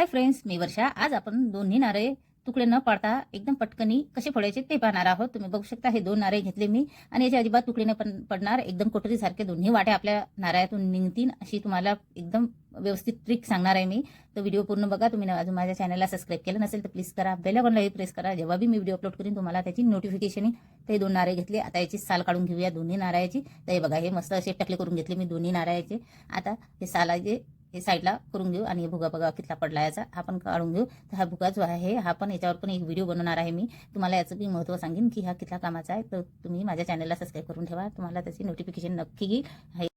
Hi friends मी वर्षा. आज आपण दोन्ही नारळे तुकडे न पाडता एकदम पटकनी कसे फोडायचे ते पाहणार आहोत. तुम्ही बघू शकता हे दोन नारे घेतले मी आणि याच्या अजिबात तुकडे नाही पण पडणार. एकदम कोटरीसारखे दोन्ही वाट्या आपल्या नारळातून निघतील अशी तुम्हाला एकदम व्यवस्थित ट्रिक सांगणार आहे मी. तर व्हिडिओ पूर्ण बघा. तुम्ही अजून माझ्या चॅनलला सबस्क्राईब केलं नसेल तर प्लीज करा. बेल आयकॉनलाही प्रेस करा. जेव्हा बी मी व्हिडिओ अपलोड करीन तुम्हाला त्याची नोटिफिकेशन ते दोन नारे घेतले. आता याची साल काढून घेऊया दोन्ही नारळाची. तर हे बघा हे मस्त असे टकले करून घेतले मी दोन्ही नारळाचे. आता हे सालाचे हे साईडला करून घेऊ आणि हे भुगा बघा कितला पडला याचा. हा पण काढून घेऊ. तर हा भुगा जो आहे. हा पण याच्यावर पण एक व्हिडिओ बनवणार आहे मी. तुम्हाला याचं मी महत्त्व सांगेन की हा कितला कामाचा आहे. तर तुम्ही माझ्या चॅनलला सबस्क्राईब करून ठेवा. तुम्हाला त्याची नोटिफिकेशन नक्की येईल आहे.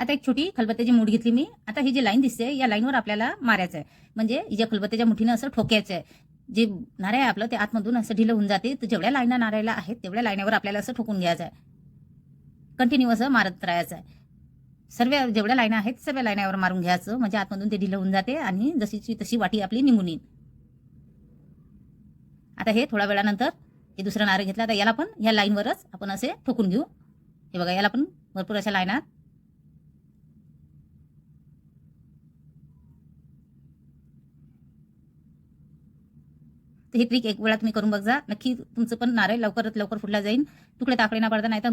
आता एक छोटी खलबत्त्याची मूठ घेतली मी. आता ही जी लाईन दिसते या लाईनवर आपल्याला मारायचं आहे म्हणजे या खलबत्त्याच्या मुठीनं असं ठोक्याचं आहे जे नारळ आहे आपलं ते आतमधून असं ढिलं होऊन जाते. तर जेवढ्या लाईना नारायला आहेत तेवढ्या लाईनावर आपल्याला असं ठोकून घ्यायचं आहे कंटिन्यू असं मारत राहायचं आहे सर्व जेवढ्या लाईना आहेत सर्व लाईनावर मारून घ्यायचं. म्हणजे आतमधून ते ढिलं होऊन जाते आणि जशीची तशी वाटी आपली निघून येईल. आता हे थोड्या वेळानंतर हे दुसरं नारळ घेतलं. आता याला पण ह्या लाईनवरच आपण असे ठोकून घेऊ. हे बघा याला पण भरपूर अशा लाईनात. तर हे ट्रिक एक वेळा तुम्ही करून बघा नक्की तुमचं पण नारळ लवकरात लवकर फुटला जाईल. तुकडे ताकडे ना पडता नाही तर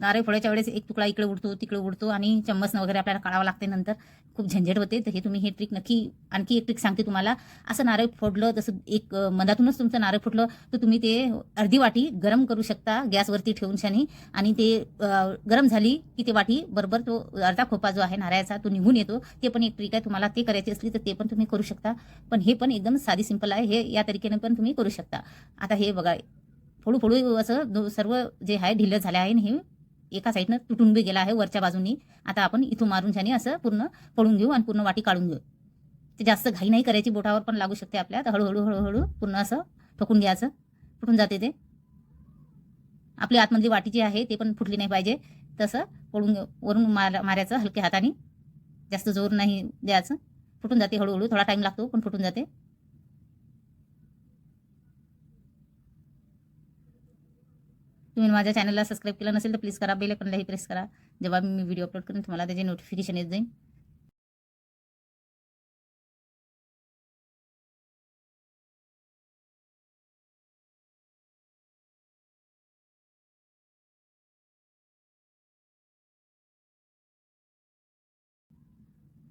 नारळ फोडायच्या वेळेस एक तुकडा इकडे उडतो तिकडे उडतो आणि चम्मच वगैरे आपल्याला काढावं लागते नंतर. खूप झंझट होते. तर हे तुम्ही हे ट्रिक नक्की आणखी एक ट्रिक सांगते तुम्हाला. असं नारळ फोडलं तसं एक मधातूनच तुमचं नारळ फुटलं तर तुम्ही ते अर्धी वाटी गरम करू शकता गॅसवरती ठेवून शानी आणि ते गरम झाली की ते वाटी बरोबर तो अर्धा खोपा जो आहे नारळाचा तो निघून येतो. ते पण एक ट्रिक आहे. तुम्हाला ते करायची असली तर ते पण तुम्ही करू शकता. पण हे पण एकदम साधी सिंपल आहे. हे या तरीकेने पण तुम्ही करू शकता. आता हे बघा फोडू फोडू असं दो- सर्व जे आहे ढिलं झालं आहे आणि हे एका साईडनं तुटून बी गेला आहे वरच्या बाजूनी. आता आपण इथून मारून छानी असं पूर्ण पडून घेऊ आणि पूर्ण वाटी काढून घेऊ. ते जास्त घाई नाही करायची बोटावर पण लागू शकते आपल्या. तर हळूहळू हळूहळू पूर्ण असं ठोकून घ्यायचं. फुटून जाते ते. आपली आतमधली वाटी जी आहे ते पण फुटली नाही पाहिजे. तसं पडून वरून मार मारायचं हलक्या हाताने. जास्त जोर नाही द्यायचं. फुटून जाते हळूहळू. थोडा टाईम लागतो पण फुटून जाते. तुम्ही माझ्या चॅनलला सबस्क्राईब केलं नसेल तर प्लीज करा बेल आयकॉनलाही प्रेस करा. जेव्हा मी व्हिडिओ अपलोड करेन तुम्हाला त्याचे नोटिफिकेशन येत जाईल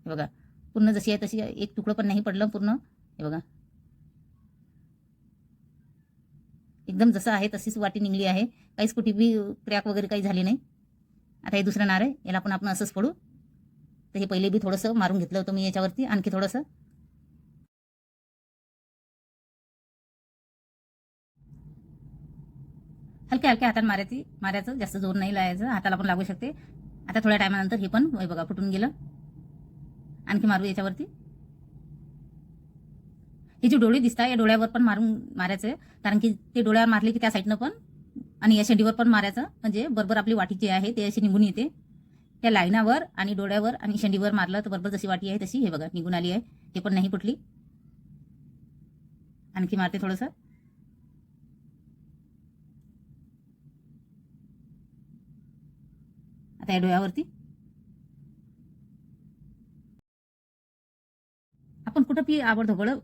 बघा पूर्ण जशी आहे तशी एक तुकडं पण नाही पडलं पूर्ण. हे बघा. एकदम जसं आहे तशीच वाटी निघली आहे. काहीच कुठे बी क्रॅक वगैरे काही झाली नाही. आता हे दुसरं नारळ आहे. याला पण आपण असंच पडू तर हे पहिले बी थोडंसं मारून घेतलं होतं मी याच्यावरती. आणखी थोडंसं. हलक्या हलक्या हातात मारायची. मारायचं. जास्त जोर नाही लावायचं. हाताला पण लागू शकते. आता थोड्या टायमानंतर हे पण बघा फुटून गेलं. आणखी मारू याच्यावरती. हे जे डोळे दिसतात या डोळ्यावर पण मारून मारायचं. कारण की ते डोळ्यावर मारले की त्या साईडनं पण आणि या शेंडीवर पण मारायचं. म्हणजे बरोबर आपली वाटी जी आहे ते अशी निघून येते. त्या लाईनावर आणि डोळ्यावर आणि शेंडीवर मारलं तर बरोबर जशी वाटी आहे तशी हे बघा निघून आली आहे. ते पण नाही कुठली आणखी मारते थोडंसं. आता या डोळ्यावरती. आपण कुठं पी आवडतो असं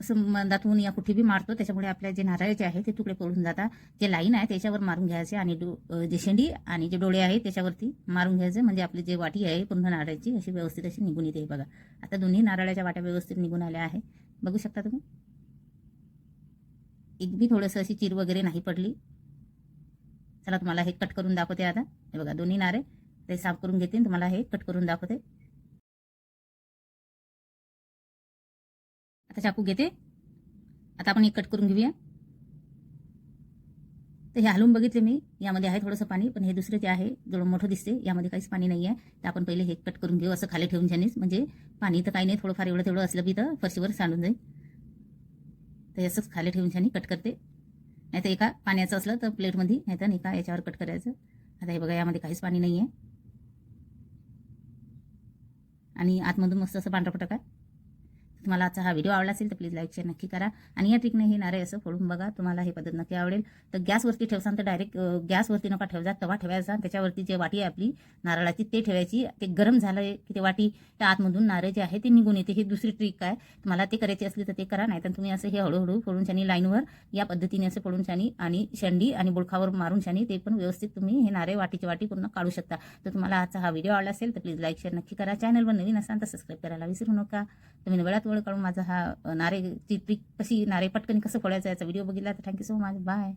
मंदातून या कुठे बी मारतो त्याच्यामुळे आपल्या जे नारळाचे आहे ते तुकडे पडून जातात. जे लाईन आहे त्याच्यावर मारून घ्यायचे आणि डो जे शेंडी आणि जे डोळे आहे त्याच्यावरती मारून घ्यायचे. म्हणजे आपली जे वाटी आहे पूर्ण नारळाची अशी व्यवस्थित अशी निघून येते बघा. आता दोन्ही नारळाच्या वाट्या व्यवस्थित निघून आल्या आहे. बघू शकता तुम्ही? एक बी थोडंसं अशी चीर वगैरे नाही पडली. चला तुम्हाला हे कट करून दाखवते आता. हे बघा दोन्ही नारे ते साफ करून घेते तुम्हाला हे कट करून दाखवते. आता चाकू घेते. आता आपण एक कट करून घेऊया. तर हे हलवून बघितले मी. यामध्ये आहे थोडंसं पाणी पण हे दुसरे ते आहे जेवढं मोठं दिसते यामध्ये काहीच पाणी नाही आहे तर आपण पहिले हे कट करून घेऊ असं खाली ठेवून छानीच म्हणजे पाणी तर काही नाही थोडंफार एवढं तेवढं असलं बी तर फरशीवर सांडून जाईल. तर हे असंच खाली ठेवून छानी कट करते. नाही तर एका पाण्याचं असलं तर प्लेटमध्ये नाही तर एका याच्यावर कट करायचं. आता हे बघा यामध्ये काहीच पाणी नाही आहे आणि आतमधून मस्त असं पांढरा पटक आहे तुम्हाला आजचा हा व्हिडिओ आवडला असेल तर प्लीज लाईक शेअर नक्की करा. आणि या ट्रिकने हे नारे असं फोडून बघा तुम्हाला हे पद्धत नक्की आवडेल. तर गॅसवरती ठेवसान तर डायरेक्ट गॅसवरती नका ठेवजा तवा ठेवायचा त्याच्यावरती जे वाटी आहे आपली नारळाची ते ठेवायची. ते गरम झालं की ते वाटी त्या आतमधून नारळ जे आहे ते निघून येते. ही दुसरी ट्रिक काय तुम्हाला ते करायची असली तर ते करा नाही तर तुम्ही असं हे हळूहळू फोडून शानी लाईनवर या पद्धतीने असं फोडून शानी आणि शंडी आणि बुडखावर मारून शानी ते पण व्यवस्थित तुम्ही हे नारे वाटीची वाटी पूर्ण काढू शकता. तर तुम्हाला आजचा हा व्हिडिओ आवडला असेल तर प्लीज लाईक शेअर नक्की करा. चॅनलवर नवीन असाल तर सबस्क्राईब करायला विसरू नका. तुम्ही वेळात वेळ काढून माझा हा नारे ती ट्रिक कशी नारे पटकन कसं फोडायचं याचा व्हिडिओ बघितला तर थँक्यू सो मच. बाय.